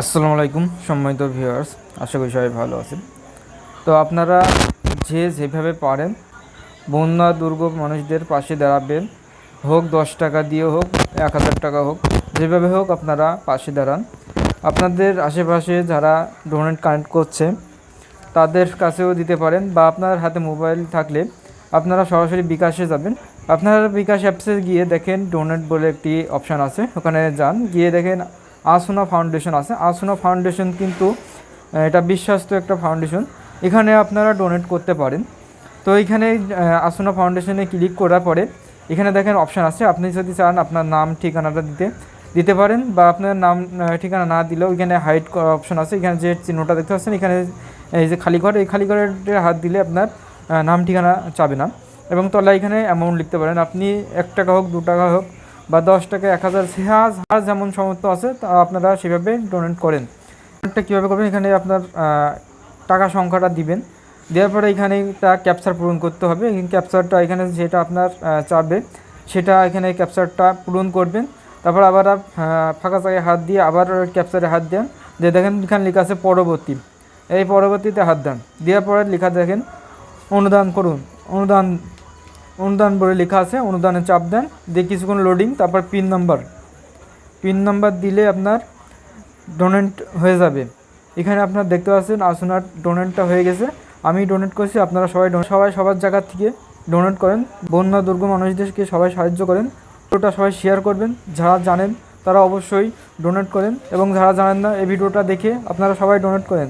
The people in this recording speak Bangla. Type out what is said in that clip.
আসসালামু আলাইকুম, সম্মানিত ভিউয়ার্স, আশা করি সবাই ভালো আছেন। তো আপনারা যে যেভাবে পারেন, বন্যা, দুর্গম মানুষদের পাশে দাঁড়াবেন। হোক দশ টাকা দিয়ে হোক, এক হাজার টাকা হোক, যেভাবে হোক আপনারা পাশে দাঁড়ান। আপনাদের আশেপাশে যারা ডোনেট কানেক্ট করছে, তাদের কাছেও দিতে পারেন বা আপনার হাতে মোবাইল থাকলে আপনারা সরাসরি বিকাশে যাবেন। আপনারা বিকাশ অ্যাপসে গিয়ে দেখেন ডোনেট বলে একটি অপশান আছে, ওখানে যান, গিয়ে দেখেন আসুনা ফাউন্ডেশন আছে। আসুনা ফাউন্ডেশন কিন্তু এটা বিশ্বস্ত একটা ফাউন্ডেশন। এখানে আপনারা ডোনেট করতে পারেন। তো আহ, আসুনা ফাউন্ডেশনে ক্লিক করার পরে এখানে দেখেন অপশান আছে। আপনি যদি চান আপনার নাম ঠিকানাটা দিতে দিতে পারেন বা আপনার নাম ঠিকানা না দিলেও এখানে হাইড অপশন আছে। এখানে যে চিহ্নটা দেখতে পাচ্ছেন এখানে এই যে খালি ঘর এই খালি ঘরের হাত দিলে আপনার নাম ঠিকানা চাবে না। এবং তলায় এখানে অ্যামাউন্ট লিখতে পারেন। আপনি এক টাকা হোক দু টাকা হোক বা দশ টাকা, এক হাজার হাজ হাজ যেমন সমর্থ আছে, তা আপনারা সেভাবে ডোনেট করেন। ডোনেটটা কীভাবে করবেন? এখানে আপনার টাকা সংখ্যাটা দিবেন। দেওয়ার পরে এখানে একটা ক্যাপচার পূরণ করতে হবে। ক্যাপচারটা এখানে যেটা আপনার চাবে, সেটা এখানে ক্যাপচারটা পূরণ করবেন। তারপর আবার ফাঁকা জায়গায় হাত দিয়ে আবার ক্যাপচারে হাত দেন। যে দেখেন এখানে লেখা আছে পরবর্তী। এই পরবর্তীতে হাত দেন। দেওয়ার পরে লেখা দেখেন, অনুদান করুন। অনুদান অনুদান বলে লেখা আছে অনুদানে চাপ দেন। দিয়ে কিছুক্ষণ লোডিং তারপর পিন নাম্বার পিন নাম্বার দিলে আপনার ডোনেট হয়ে যাবে। এখানে আপনার দেখতে পাচ্ছেন আসুনার ডোনেটটা হয়ে গেছে। আমি ডোনেট করছি, আপনারা সবাই সবাই সবার জায়গা থেকে ডোনেট করেন। বন্যা দুর্গ মানুষদেরকে সবাই সাহায্য করেন। ভিডিওটা সবাই শেয়ার করবেন। যারা জানেন, তারা অবশ্যই ডোনেট করেন। এবং যারা জানেন না, এই ভিডিওটা দেখে আপনারা সবাই ডোনেট করেন।